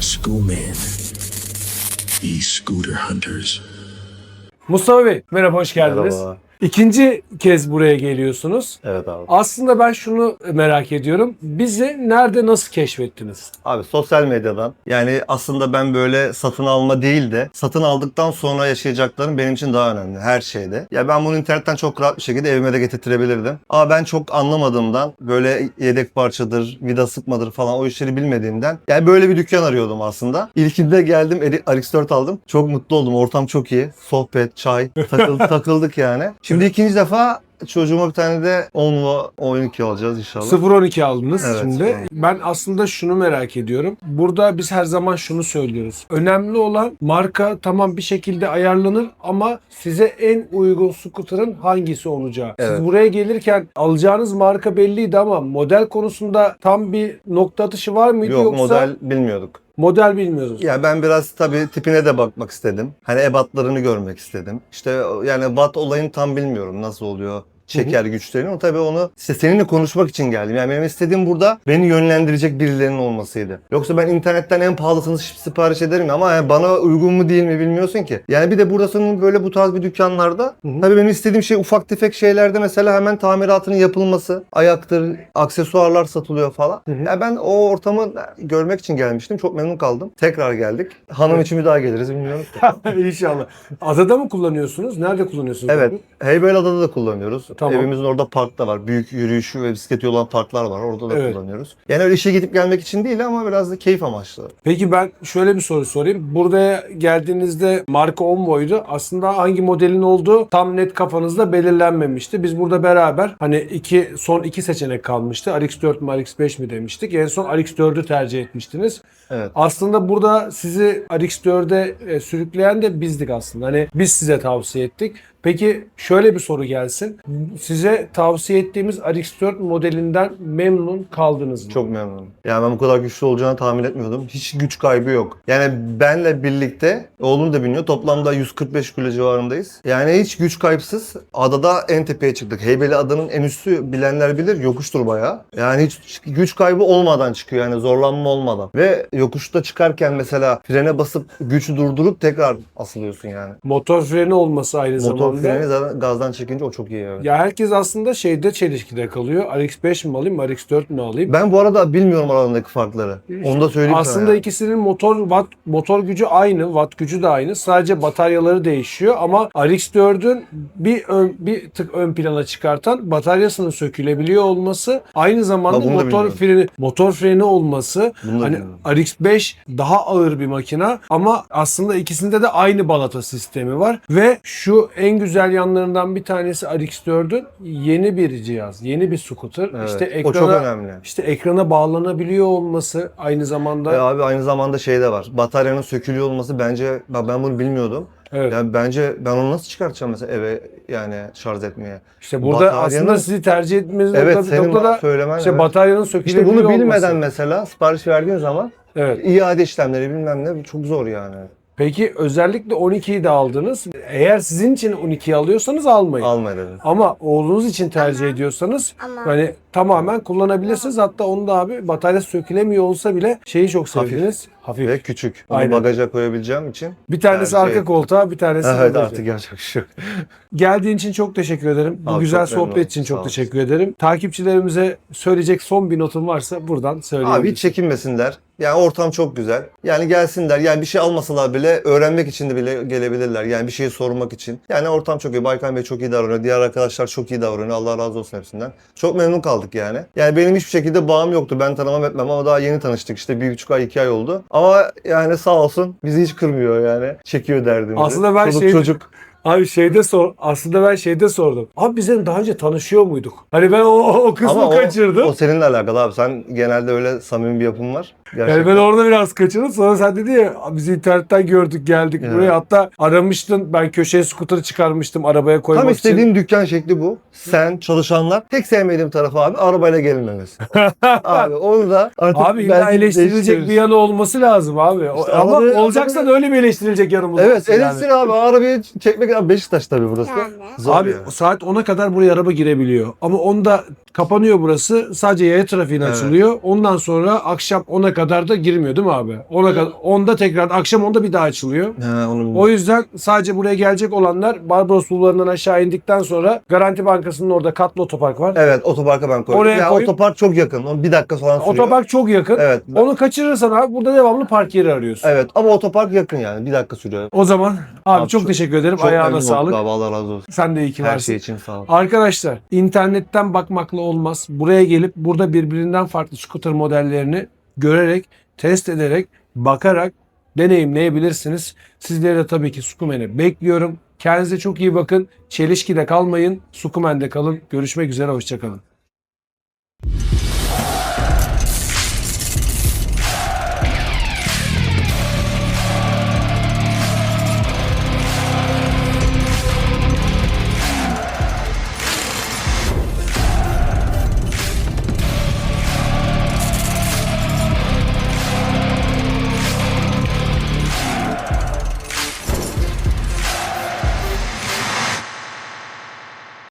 Schoolmen. These scooter hunters. Mustafa Bey merhaba hoş geldiniz. Merhaba. İkinci kez buraya geliyorsunuz. Evet abi. Aslında ben şunu merak ediyorum. Bizi nerede nasıl keşfettiniz? Abi sosyal medyadan yani aslında ben böyle satın alma değil de satın aldıktan sonra yaşayacaklarım benim için daha önemli her şeyde. Ya ben bunu internetten çok rahat bir şekilde evime de getirtirebilirdim. Ama ben çok anlamadığımdan böyle yedek parçadır, vida sıkmadır falan o işleri bilmediğimden yani böyle bir dükkan arıyordum aslında. İlkinde geldim Eri- RX4 aldım. Çok mutlu oldum. Ortam çok iyi. Sohbet, çay, takıl, takıldık yani. Şimdi ikinci defa çocuğuma bir tane de 10 ve 12 alacağız inşallah. 012 aldınız Evet, şimdi. evet. Ben aslında şunu merak ediyorum. Burada biz her zaman şunu söylüyoruz. Önemli olan marka tamam bir şekilde ayarlanır ama size en uygun scooter'ın hangisi olacağı. Evet. Siz buraya gelirken alacağınız marka belliydi ama model konusunda tam bir nokta atışı var mıydı Yok yoksa model bilmiyorduk. Model bilmiyoruz. Ya ben biraz tabii tipine de bakmak istedim. Hani ebatlarını görmek istedim. İşte yani watt olayını tam bilmiyorum nasıl oluyor. Şeker güçlerini. O tabii onu işte seninle konuşmak için geldim. Yani benim istediğim burada beni yönlendirecek birilerinin olmasıydı. Yoksa ben internetten en pahalısını sipariş ederim ama yani bana uygun mu değil mi bilmiyorsun ki. Yani bir de burasının böyle bu tarz bir dükkanlarda tabii benim istediğim şey ufak tefek şeylerde mesela hemen tamiratının yapılması, ayaktır, aksesuarlar satılıyor falan. Hı hı. Ya ben o ortamı görmek için gelmiştim. Çok memnun kaldım. Tekrar geldik. Hanım için bir daha geliriz bilmiyorum. İnşallah. Adada mı kullanıyorsunuz? Nerede kullanıyorsunuz? evet. Heybeliada'da da kullanıyoruz. Tamam. Evimizin orada park da var. Büyük yürüyüşü ve bisikleti olan parklar var. Orada da Evet. kullanıyoruz. Yani öyle işe gidip gelmek için değil ama biraz da keyif amaçlı. Peki ben şöyle bir soru sorayım. Buraya geldiğinizde marka Onvo'ydu. Aslında hangi modelin olduğu tam net kafanızda belirlenmemişti. Biz burada beraber hani iki son iki seçenek kalmıştı. RX4 mü RX5 mi demiştik. En son RX4'ü tercih etmiştiniz. Evet. Aslında burada sizi RX4'e e, sürükleyen de bizdik aslında. Hani biz size tavsiye ettik. Peki şöyle bir soru gelsin. Size tavsiye ettiğimiz RX4 modelinden memnun kaldınız mı? Çok memnunum. Yani ben bu kadar güçlü olacağını tahmin etmiyordum. Hiç güç kaybı yok. Yani benle birlikte oğlum da biniyor. Toplamda 145 kilo civarındayız. Yani hiç güç kayıpsız adada en tepeye çıktık. Heybeli adanın en üstü bilenler bilir yokuştur bayağı. Yani hiç güç kaybı olmadan çıkıyor yani zorlanma olmadan. Ve yokuşta çıkarken mesela frene basıp gücü durdurup tekrar asılıyorsun yani. Motor freni olması aynı Motor zamanda. Freni zaten gazdan çekince o çok iyi evet. Ya herkes aslında şeyde çelişkide kalıyor. RX5 mi alayım, RX4 mi alayım? Ben bu arada bilmiyorum aralarındaki farkları. Onu da söyleyeyim Aslında yani. ikisinin motor watt motor gücü aynı, watt gücü de aynı. Sadece bataryaları değişiyor ama RX4'ün bir ön, bir tık ön plana çıkartan bataryasının sökülebiliyor olması, aynı zamanda motor bilmiyorum. freni motor freni olması. Bunu Hani bilmiyorum. RX5 daha ağır bir makina ama aslında ikisinde de aynı balata sistemi var ve şu en güzel yanlarından bir tanesi RX4'ün yeni bir cihaz, yeni bir scooter. Evet, işte o ekrana çok önemli. işte ekrana bağlanabiliyor olması aynı zamanda Ve abi aynı zamanda şey de var. Bataryanın sökülüyor olması bence ben bunu bilmiyordum. evet. Yani bence ben onu nasıl çıkartacağım mesela eve yani şarj etmeye? işte burada bataryanın- aslında sizi tercih etmeniz Evet nokta, senin noktada söylemen. işte evet. bataryanın İşte sökülebiliyor bunu bilmeden olması. mesela sipariş verdiğin zaman Evet. iade işlemleri bilmem ne çok zor yani. Peki özellikle 12'yi de aldınız. Eğer sizin için 12'yi alıyorsanız almayın. Alma dedim. Ama oğlunuz için tercih ediyorsanız Ama- hani tamamen kullanabilirsiniz. Hatta onu da abi batarya sökülemiyor olsa bile şeyi çok Hafif. sevdiniz. Hafif. Ve küçük. Onu Aynen. bagaja koyabileceğim için. Bir tanesi tercih arka ettim. koltuğa, bir tanesi Evet bagaja. artık yapacak bir şey. Geldiğin için çok teşekkür ederim. Bu Abi güzel sohbet oldum. için çok teşekkür ederim. Takipçilerimize söyleyecek son bir notun varsa buradan söyleyebilirsin. Abi hiç çekinmesinler. Yani ortam çok güzel. Yani gelsinler. Yani bir şey almasalar bile öğrenmek için de bile gelebilirler. Yani bir şeyi sormak için. Yani ortam çok iyi. Baykan Bey çok iyi davranıyor. Diğer arkadaşlar çok iyi davranıyor. Allah razı olsun hepsinden. Çok memnun kaldık yani. Yani benim hiçbir şekilde bağım yoktu. Ben tanımam etmem ama daha yeni tanıştık. İşte bir buçuk ay, iki ay oldu. Ama yani sağ olsun bizi hiç kırmıyor yani. Çekiyor derdimizi. Aslında ben Çoluk şey- çocuk. Abi şeyde sor. Aslında ben şeyde sordum. Abi biz dedim daha önce tanışıyor muyduk? Hani ben o, o kısmı Ama o, kaçırdım. o seninle alakalı abi. Sen genelde öyle samimi bir yapın var. Gerçekten. Yani ben orada biraz kaçırdım. Sonra sen dedi ya biz internetten gördük geldik Evet. buraya. Hatta aramıştın. Ben köşeye scooter çıkarmıştım arabaya koymak Tam için. istediğim dükkan şekli bu. Sen, çalışanlar. Tek sevmediğim tarafı abi arabayla gelinmemesi. abi onu da artık Abi illa eleştirilecek bir yanı olması lazım abi. İşte Ama abi- olacaksa da öyle bir eleştirilecek yanımız Evet olsun yani. eleştir abi arabayı çekmek abi Beşiktaş tabii burası. Yani. Zor Abi yani. saat 10'a kadar buraya araba girebiliyor. Ama onda kapanıyor burası. Sadece yaya trafiğine Evet. açılıyor. Ondan sonra akşam 10'a kadar da girmiyor değil mi abi? 10'a kadar 10'da tekrar akşam 10'da bir daha açılıyor. He, onu O yüzden sadece buraya gelecek olanlar Barbaros Bulvarı'ndan aşağı indikten sonra Garanti Bankası'nın orada katlı otopark var. Evet otoparka ben koydum. Oraya ya koyup- otopark çok yakın. Onun bir dakika falan sürüyor. Otopark çok yakın. Evet. Onu kaçırırsan abi burada devamlı park yeri arıyorsun. Evet ama otopark yakın yani. Bir dakika sürüyor. O zaman abi, Abi çok, çok- teşekkür ederim. Çok Ayağına memnun sağlık. abi, Allah razı olsun. Sen de iyi ki Her varsın. şey için sağ ol. Arkadaşlar internetten bakmakla olmaz. Buraya gelip burada birbirinden farklı scooter modellerini görerek, test ederek, bakarak deneyimleyebilirsiniz. Sizleri de tabii ki Sukumen'e bekliyorum. Kendinize çok iyi bakın. Çelişkide kalmayın. Sukumen'de kalın. Görüşmek üzere. Hoşçakalın.